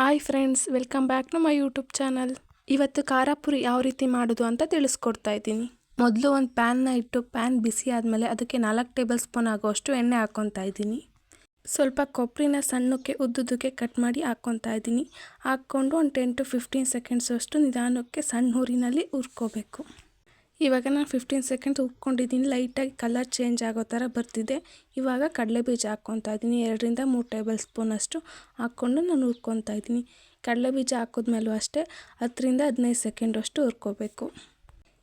Hi friends, welcome back to my YouTube channel. ಇವತ್ತು ಖಾರ ಪುರಿ ಯಾವ ರೀತಿ ಮಾಡೋದು ಅಂತ ತಿಳಿಸ್ಕೊಡ್ತಾ ಇದ್ದೀನಿ. ಮೊದಲು ಒಂದು ಪ್ಯಾನ್ನ ಇಟ್ಟು ಪ್ಯಾನ್ ಬಿಸಿ ಆದಮೇಲೆ ಅದಕ್ಕೆ ನಾಲ್ಕು ಟೇಬಲ್ ಸ್ಪೂನ್ ಆಗೋಷ್ಟು ಎಣ್ಣೆ ಹಾಕ್ಕೊತಾ ಇದ್ದೀನಿ. ಸ್ವಲ್ಪ ಕೊಬ್ಬರಿನ ಸಣ್ಣಕ್ಕೆ ಉದ್ದುದಕ್ಕೆ ಕಟ್ ಮಾಡಿ ಹಾಕ್ಕೊತಾ ಇದ್ದೀನಿ. ಹಾಕ್ಕೊಂಡು ಒಂದು ಟೆನ್ ಟು ಫಿಫ್ಟೀನ್ ಸೆಕೆಂಡ್ಸ್ ಅಷ್ಟು ನಿಧಾನಕ್ಕೆ ಸಣ್ಣ ಊರಿನಲ್ಲಿ ಹುರ್ಕೋಬೇಕು. ಇವಾಗ ನಾನು ಫಿಫ್ಟೀನ್ ಸೆಕೆಂಡ್ಸ್ ಉಪ್ಕೊಂಡಿದ್ದೀನಿ. ಲೈಟಾಗಿ ಕಲರ್ ಚೇಂಜ್ ಆಗೋ ಥರ ಬರ್ತಿದೆ. ಇವಾಗ ಕಡಲೆ ಬೀಜ ಹಾಕ್ಕೊತಾ ಇದ್ದೀನಿ. ಎರಡರಿಂದ ಮೂರು ಟೇಬಲ್ ಸ್ಪೂನಷ್ಟು ಹಾಕ್ಕೊಂಡು ನಾನು ಹುರ್ಕೊತಾ ಇದ್ದೀನಿ. ಕಡಲೆ ಬೀಜ ಹಾಕಿದ್ಮೇಲೂ ಅಷ್ಟೇ ಹತ್ತರಿಂದ ಹದಿನೈದು ಸೆಕೆಂಡಷ್ಟು ಹುರ್ಕೋಬೇಕು.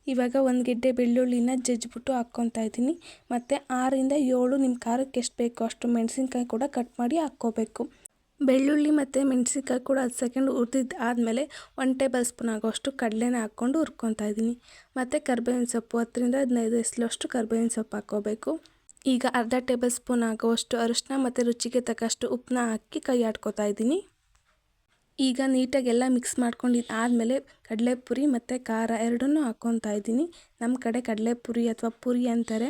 ಇವಾಗ ಒಂದು ಗೆಡ್ಡೆ ಬೆಳ್ಳುಳ್ಳಿನ ಜಜ್ಜಿಬಿಟ್ಟು ಹಾಕ್ಕೊತಾ ಇದ್ದೀನಿ. ಮತ್ತು ಆರರಿಂದ ಏಳು ನಿಮ್ಮ ಖಾರಕ್ಕೆ ಎಷ್ಟು ಬೇಕೋ ಅಷ್ಟು ಮೆಣಸಿನ್ಕಾಯಿ ಕೂಡ ಕಟ್ ಮಾಡಿ ಹಾಕ್ಕೋಬೇಕು. ಬೆಳ್ಳುಳ್ಳಿ ಮತ್ತು ಮೆಣಸಿನ್ಕಾಯಿ ಕೂಡ ಹತ್ತು ಸೆಕೆಂಡ್ ಹುರಿದಿದ್ದು ಆದಮೇಲೆ ಒನ್ ಟೇಬಲ್ ಸ್ಪೂನ್ ಆಗೋಷ್ಟು ಕಡಲೆನ ಹಾಕ್ಕೊಂಡು ಹುರ್ಕೊತಾ ಇದ್ದೀನಿ. ಮತ್ತು ಕರ್ಬೇವಿನ ಸೊಪ್ಪು, ಹತ್ತರಿಂದ ಹದಿನೈದು ಎಸಲಷ್ಟು ಕರ್ಬೇವಿನ ಸೊಪ್ಪು ಹಾಕ್ಕೋಬೇಕು. ಈಗ ಅರ್ಧ ಟೇಬಲ್ ಸ್ಪೂನ್ ಆಗುವಷ್ಟು ಅರಿಶಿನ ಮತ್ತು ರುಚಿಗೆ ತಕ್ಕಷ್ಟು ಉಪ್ಪನ್ನ ಹಾಕಿ ಕೈ ಆಡ್ಕೊತಾ ಇದ್ದೀನಿ. ಈಗ ನೀಟಾಗಿ ಎಲ್ಲ ಮಿಕ್ಸ್ ಮಾಡ್ಕೊಂಡಿದ್ದು ಆದಮೇಲೆ ಕಡಲೆಪುರಿ ಮತ್ತು ಖಾರ ಎರಡನ್ನೂ ಹಾಕ್ಕೊತಾ ಇದ್ದೀನಿ. ನಮ್ಮ ಕಡೆ ಕಡಲೆಪುರಿ ಅಥವಾ ಪುರಿ ಅಂತಾರೆ,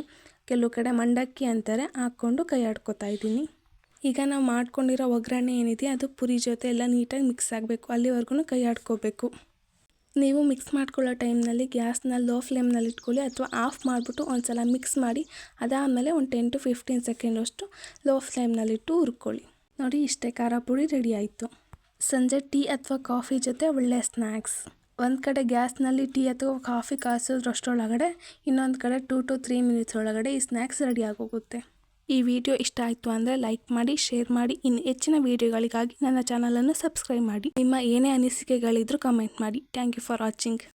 ಕೆಲವು ಕಡೆ ಮಂಡಕ್ಕಿ ಅಂತಾರೆ, ಹಾಕ್ಕೊಂಡು ಕೈ ಆಡ್ಕೊತಾ ಇದ್ದೀನಿ. ಈಗ ನಾವು ಮಾಡ್ಕೊಂಡಿರೋ ಒಗ್ಗರಣೆ ಏನಿದೆ, ಅದು ಪುರಿ ಜೊತೆ ಎಲ್ಲ ನೀಟಾಗಿ ಮಿಕ್ಸ್ ಆಗಬೇಕು. ಅಲ್ಲಿವರೆಗೂ ಕೈ ಆಡ್ಕೋಬೇಕು. ನೀವು ಮಿಕ್ಸ್ ಮಾಡ್ಕೊಳ್ಳೋ ಟೈಮ್ನಲ್ಲಿ ಗ್ಯಾಸ್ನ ಲೋ ಫ್ಲೇಮ್ನಲ್ಲಿ ಇಟ್ಕೊಳ್ಳಿ, ಅಥವಾ ಆಫ್ ಮಾಡಿಬಿಟ್ಟು ಒಂದು ಸಲ ಮಿಕ್ಸ್ ಮಾಡಿ, ಅದಾದಮೇಲೆ ಒಂದು ಟೆನ್ ಟು ಫಿಫ್ಟೀನ್ ಸೆಕೆಂಡಷ್ಟು ಲೋ ಫ್ಲೇಮ್ನಲ್ಲಿಟ್ಟು ಹುರ್ಕೊಳ್ಳಿ. ನೋಡಿ, ಇಷ್ಟೇ ಖಾರ ಪುಡಿ ರೆಡಿ ಆಯಿತು. ಸಂಜೆ ಟೀ ಅಥವಾ ಕಾಫಿ ಜೊತೆ ಒಳ್ಳೆಯ ಸ್ನ್ಯಾಕ್ಸ್ ಒಂದು ಕಡೆ ಗ್ಯಾಸ್ನಲ್ಲಿ ಟೀ ಅಥವಾ ಕಾಫಿ ಕಾಸೋದ್ರಷ್ಟರೊಳಗಡೆ ಇನ್ನೊಂದು ಕಡೆ ಟೂ ಟು ತ್ರೀ ಮಿನಿಟ್ಸ್ ಒಳಗಡೆ ಈ ಸ್ನ್ಯಾಕ್ಸ್ ರೆಡಿ ಆಗೋಗುತ್ತೆ. ಈ ವಿಡಿಯೋ ಇಷ್ಟ ಆಯಿತು ಅಂದರೆ ಲೈಕ್ ಮಾಡಿ, ಶೇರ್ ಮಾಡಿ. ಇನ್ನು ಹೆಚ್ಚಿನ ವಿಡಿಯೋಗಳಿಗಾಗಿ ನನ್ನ ಚಾನಲನ್ನು ಸಬ್ಸ್ಕ್ರೈಬ್ ಮಾಡಿ. ನಿಮ್ಮ ಏನೇ ಅನಿಸಿಕೆಗಳಿದ್ರೂ ಕಮೆಂಟ್ ಮಾಡಿ. Thank you for watching